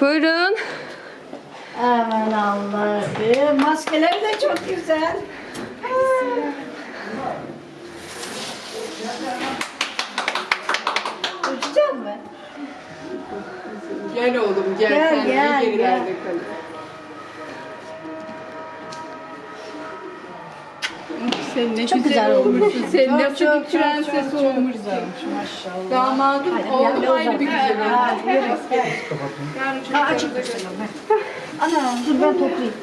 Buyurun. Aman Allah'ım. Maskeler de çok güzel. Uçacak mı? Gel oğlum gel. Gel, Sen gel, gel. Sen ne Çok güzel olmuşsun. Sen Çok, nasıl çok, bir prenses olmuşsun. maşallah. Damadın oğlum aynı bir güzel olmuş. Açık Ana dur ben toplayayım.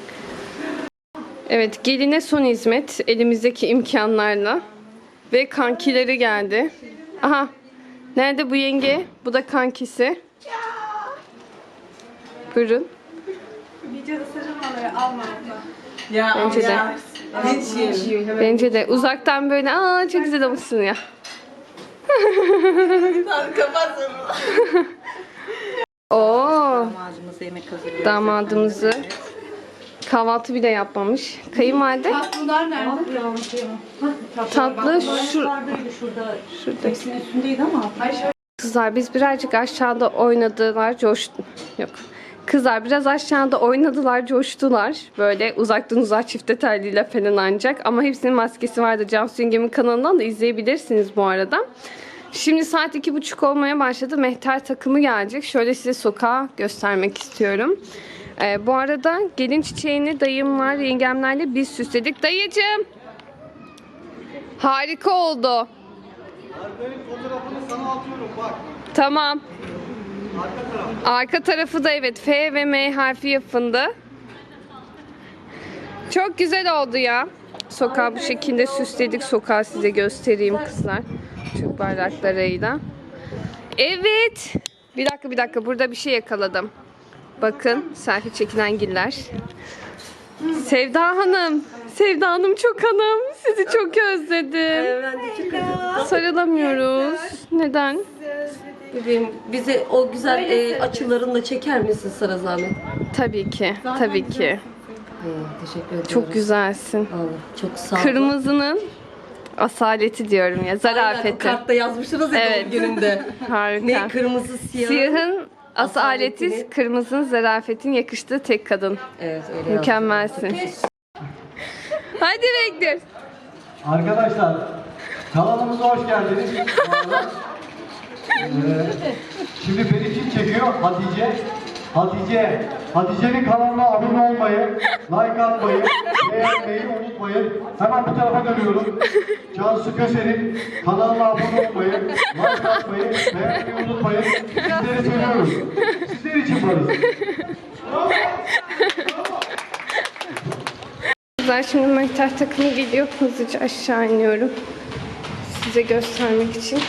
Evet, geline son hizmet elimizdeki imkanlarla ve kankileri geldi. Aha. Nerede bu yenge? Bu da kankisi. Buyurun. Ya Bence de. Bence de uzaktan böyle aa çok güzel olmuşsun ya. Kapatsın. Oo, Ağzımıza yemek hazırlıyoruz. damadımızı kahvaltı bile yapmamış. Kayınvalide Tatlılar nerede? tatlı şu Şuradaydı şurada. şurada. Hepsinin üstündeydi ama. Kızlar biz birazcık aşağıda oynadılar, coş yok. Kızlar biraz aşağıda oynadılar, coştular. Böyle uzaktan uzağa çifte telliyle falan ancak. Ama hepsinin maskesi vardı. Cansu Yengem'in kanalından da izleyebilirsiniz bu arada. Şimdi saat iki buçuk olmaya başladı. Mehter takımı gelecek. Şöyle size sokağı göstermek istiyorum. Ee, bu arada gelin çiçeğini dayımlar, yengemlerle biz süsledik. Dayıcım! Harika oldu. Tamam. Arka tarafı da evet F ve M harfi yapıldı. Çok güzel oldu ya. Sokağı bu şekilde süsledik. Sokağı size göstereyim kızlar. Türk bayraklarıyla. Evet. Bir dakika bir dakika. Burada bir şey yakaladım. Bakın selfie çekilen giller. Sevda Hanım. Sevda Hanım çok hanım. Sizi çok özledim. Sarılamıyoruz. Neden? Bebeğim bize o güzel e, açılarınla çeker misin sana zahmet? Tabii ki. Tabii ki. Ee, teşekkür ediyorum. Çok güzelsin. Allah, çok sağ ol. Kırmızının asaleti diyorum ya. Aynen, o Zarafeti. kartta yazmışsınız ya Evet. doğum gününde. Harika. ne kırmızı siyah. Siyahın asaleti, Asaletini. kırmızının zarafetin yakıştığı tek kadın. Evet öyle. Mükemmelsin. Hadi bekliyoruz. Arkadaşlar kanalımıza hoş geldiniz. Bu arada, eee, şimdi beni kim çekiyor? Hatice. Hatice. Hatice'nin kanalına abone olmayı, like atmayı, beğenmeyi unutmayın. Hemen bu tarafa dönüyorum. Cansu Köse'nin kanalına abone olmayı, like atmayı, beğenmeyi unutmayın. Sizleri seviyoruz. Sizler için varız. Kızlar şimdi mehter takımı geliyor. Hızlıca aşağı iniyorum. Size göstermek için.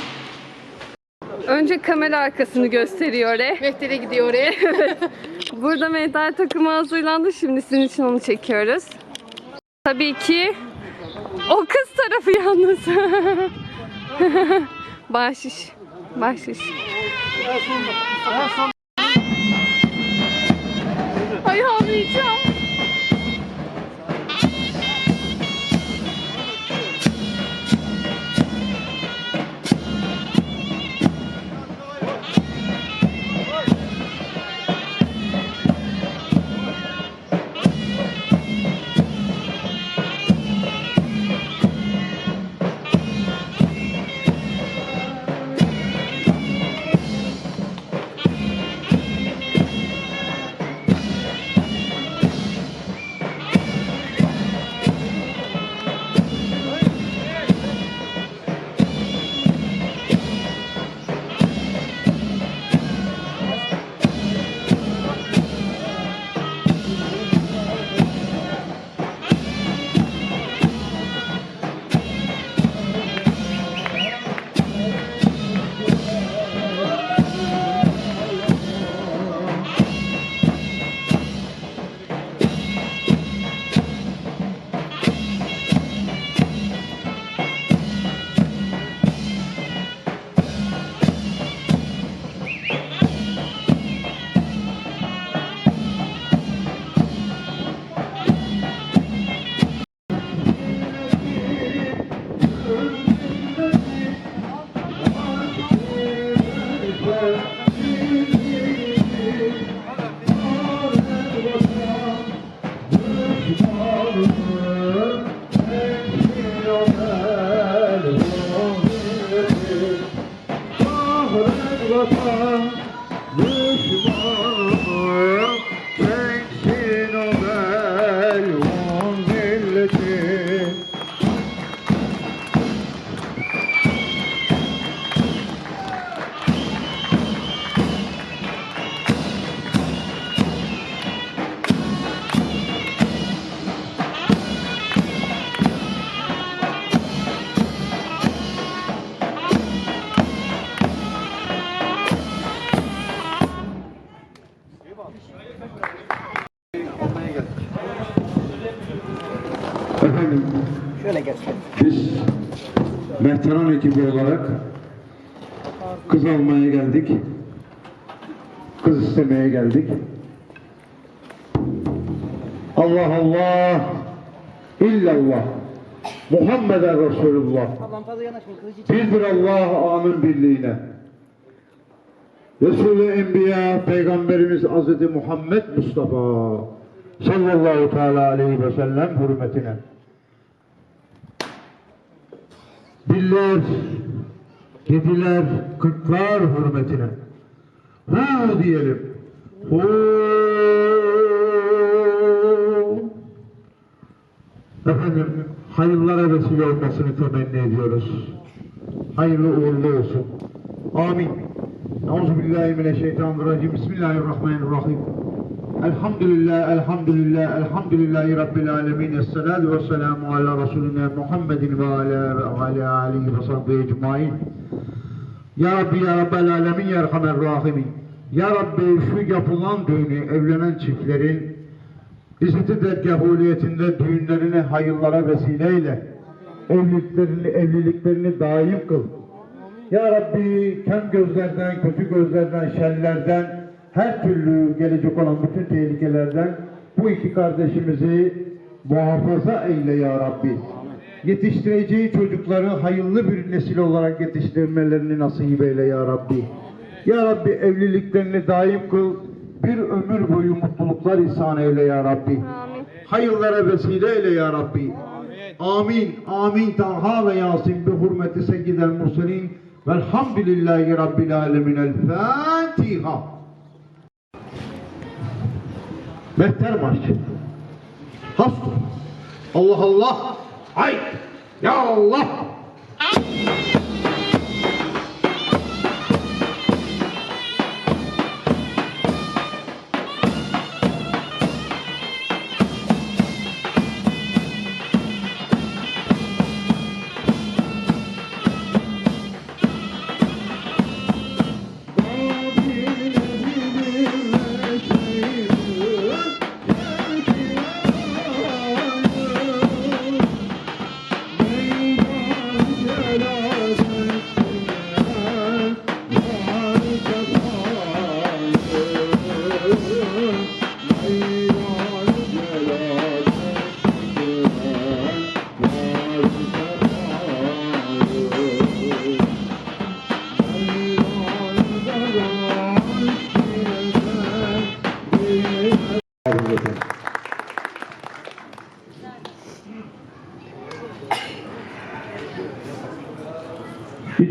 Önce kamera arkasını gösteriyor oraya. Mehter'e gidiyor oraya. Burada mehter takımı hazırlandı. Şimdi sizin için onu çekiyoruz. Tabii ki o kız tarafı yalnız. bahşiş. Bahşiş. Ay ağlayacağım. Ekibi olarak kız almaya geldik. Kız istemeye geldik. Allah Allah illallah Muhammeden Resulullah yanaşma. Kılıcı Bildir Allah anın birliğine. Resulü Enbiya Peygamberimiz Hz. Muhammed Mustafa sallallahu teala aleyhi ve sellem hürmetine. Biller, yediler, kırklar hürmetine. Hu diyelim. Hu. Efendim, hayırlara vesile olmasını temenni ediyoruz. Hayırlı uğurlu olsun. Amin. Euzubillahimineşşeytanirracim. Bismillahirrahmanirrahim. Elhamdülillah, elhamdülillah, elhamdülillahi Rabbil alemin. Esselatu ve selamu ala Resulüne Muhammedin ve ala, ala alihi ve sahbihi ecmain. Ya Rabbi ya Rabbel alemin ya Erhamer rahimin. Ya Rabbi şu yapılan düğünü evlenen çiftlerin İzzeti dergahuliyetinde düğünlerini hayırlara vesileyle evliliklerini, evliliklerini daim kıl. Ya Rabbi kem gözlerden, kötü gözlerden, şerlerden, her türlü gelecek olan bütün tehlikelerden bu iki kardeşimizi muhafaza eyle ya Rabbi. Yetiştireceği çocukları hayırlı bir nesil olarak yetiştirmelerini nasip eyle ya Rabbi. Ya Rabbi evliliklerini daim kıl, bir ömür boyu mutluluklar ihsan eyle ya Rabbi. Amin. Hayırlara vesile eyle ya Rabbi. Amin. Amin. Taha ve Yasin bi hurmeti seyyidel murselin velhamdülillahi rabbil alemin. El Fatiha. Mehter marş. Hasta. Allah Allah. Ay. Ya Allah. Bir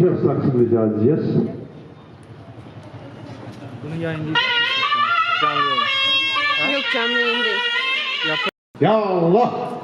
caz saksı rica edeceğiz. Bunu yayınlayacak Canlı yayın. Yok canlı yayın değil. Ya Allah!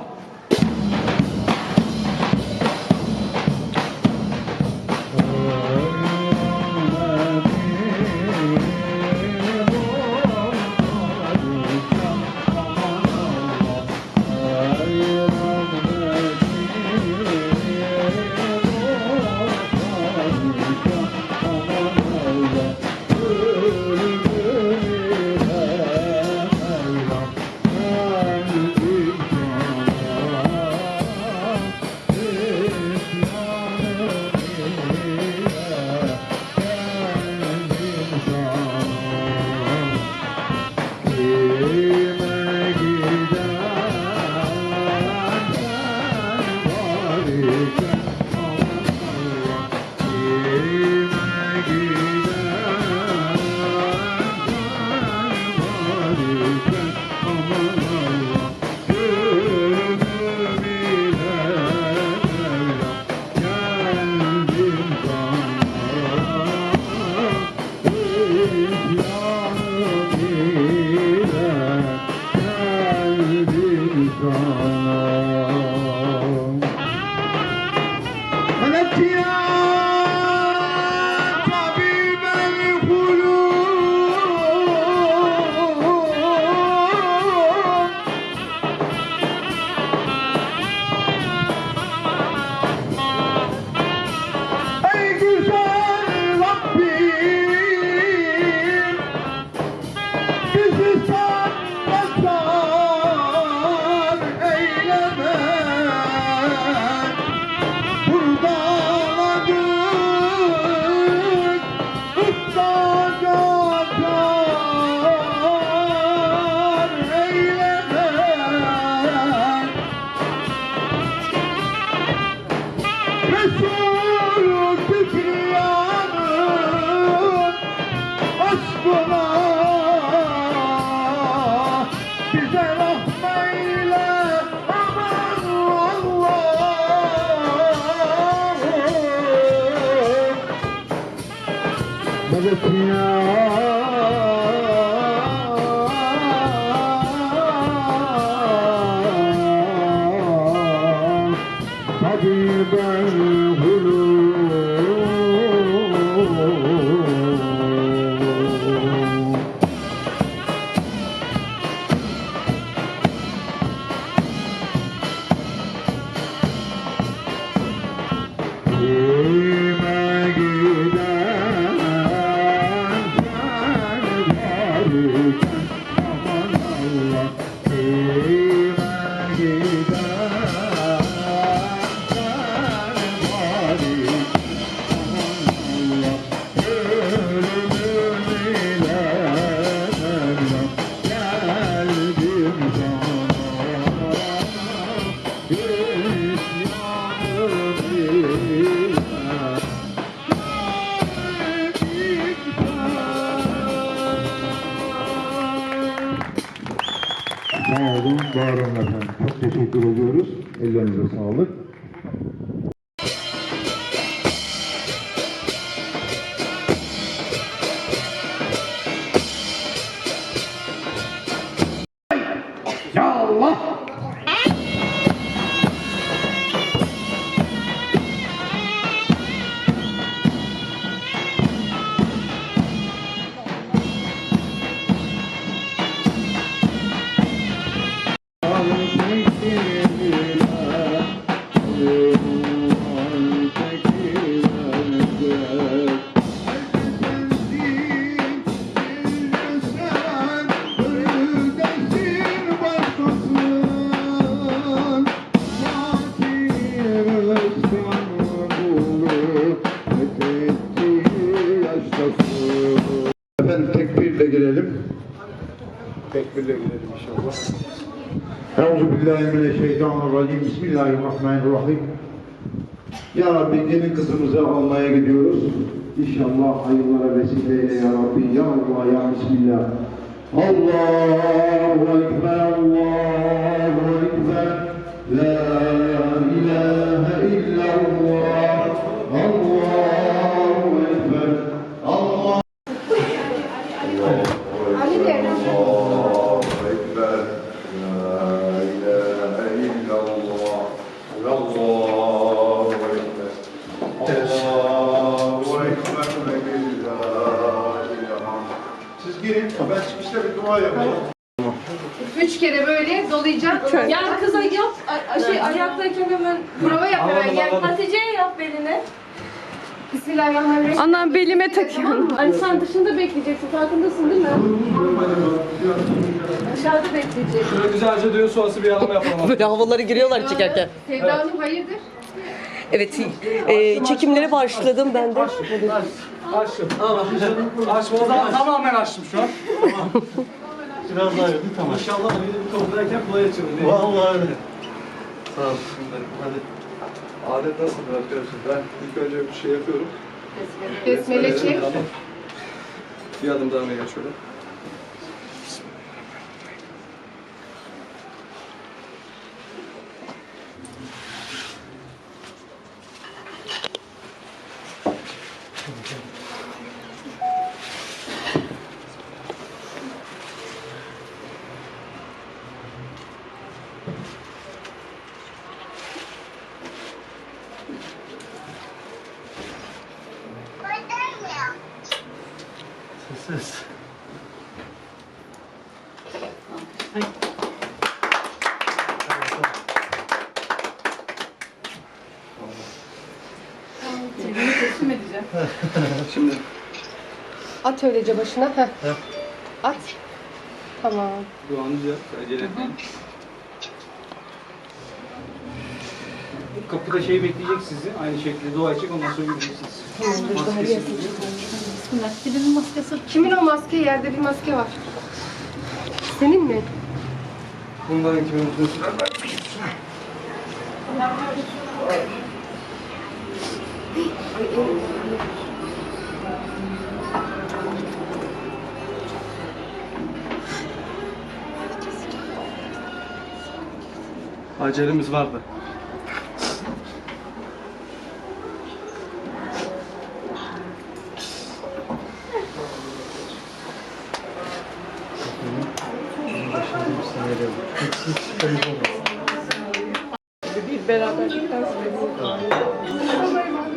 Medet ya Allah! Efendim tekbirle girelim. Tekbirle girelim inşallah. Euzu billahi mineşşeytanirracim. Bismillahirrahmanirrahim. Ya Rabbi gelin kızımızı almaya gidiyoruz. İnşallah hayırlara vesile eyle ya Rabbi. Ya Allah ya Bismillah. Allahu Ekber, Allahu Ekber. La ben çıkışta bir dua yapayım. Üç kere böyle dolayacaksın. Ya kıza yap. a- şey ayaktayken hemen Prova yap hemen gel. Hatice'ye yap belini. Bismillahirrahmanirrahim. Anam belime takıyorum. Hani sen dışında bekleyeceksin. Farkındasın değil mi? Dışarıda bekleyeceksin. Şöyle güzelce düğün sonrası bir arama yapalım. Böyle havaları giriyorlar çekerken. Sevda Hanım hayırdır? Evet, e, çekimlere başladım ben de. Açtım. Açtım. O zaman tamamen açtım şu an. Biraz daha yürüdü tamam. İnşallah bir toplarken kolay açılır. Vallahi öyle. Sağ ol. Şimdi hadi. Adet nasıldır arkadaşlar? Ben ilk önce bir şey yapıyorum. Besmele çek. Bir adım daha geç şöyle. Şimdi At öylece başına. Heh. At. Tamam. duanızı yap. Acele etmeyin. Kapıda şey bekleyecek sizi. Aynı şekilde dua edecek. Ondan sonra gideceksiniz. Maskesi. Kimin o maske? Yerde bir maske var. Senin mi? Bunların kimin olduğunu söyler. Acelemiz vardı.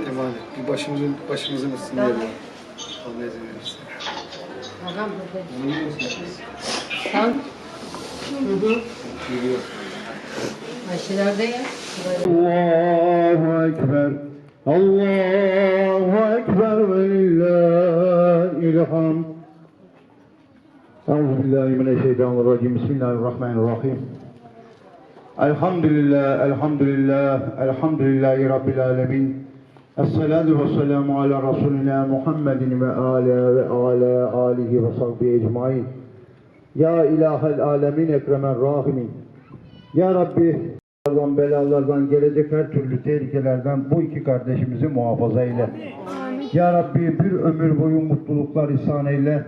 Emanet. Bir başımızın başımızın üstünde yiyelim. Allah izin verirse. Allahu Ekber. Allahu Ekber ve lillahil hamd. Euzu billahi mineşşeytanirracim. Bismillahirrahmanirrahim. Elhamdülillah, elhamdülillah, elhamdülillahi rabbil alemin. Esselatu ve selamu ala Resulina Muhammedin ve ala ve ala alihi ve sahbihi ecmain. Ya ilahel alemin ekremen rahimin. Ya Rabbi Belalardan, belalardan, gelecek her türlü tehlikelerden bu iki kardeşimizi muhafaza eyle. Ya Rabbi bir ömür boyu mutluluklar ihsan eyle.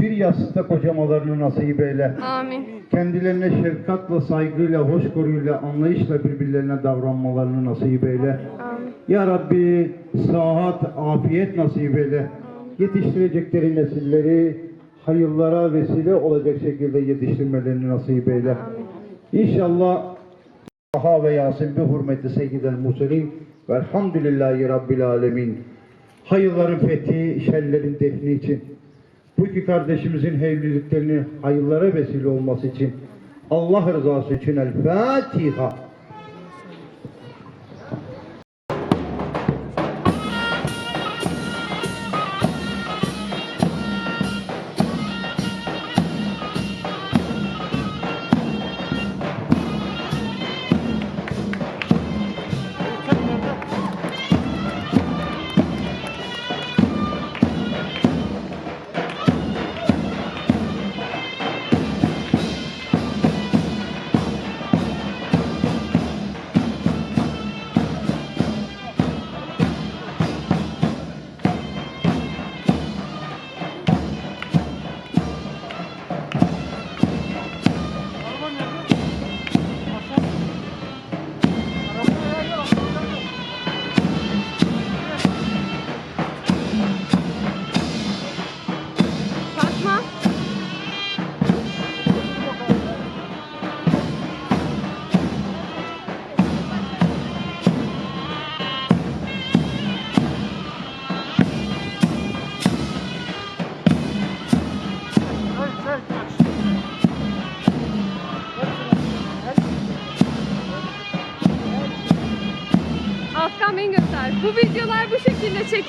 Bir yastıkta kocamalarını nasip eyle. Amin. Kendilerine şefkatle, saygıyla, hoşgörüyle, anlayışla birbirlerine davranmalarını nasip eyle. Amin. Ya Rabbi sıhhat, afiyet nasip eyle. Yetiştirecekleri nesilleri hayırlara vesile olacak şekilde yetiştirmelerini nasip eyle. İnşallah Taha ve Yasin bi hürmeti seyyidel muselin velhamdülillahi rabbil alemin. Hayırların fethi, şerlerin defni için, bu iki kardeşimizin evliliklerini hayırlara vesile olması için, Allah rızası için El Fatiha.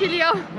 Afgan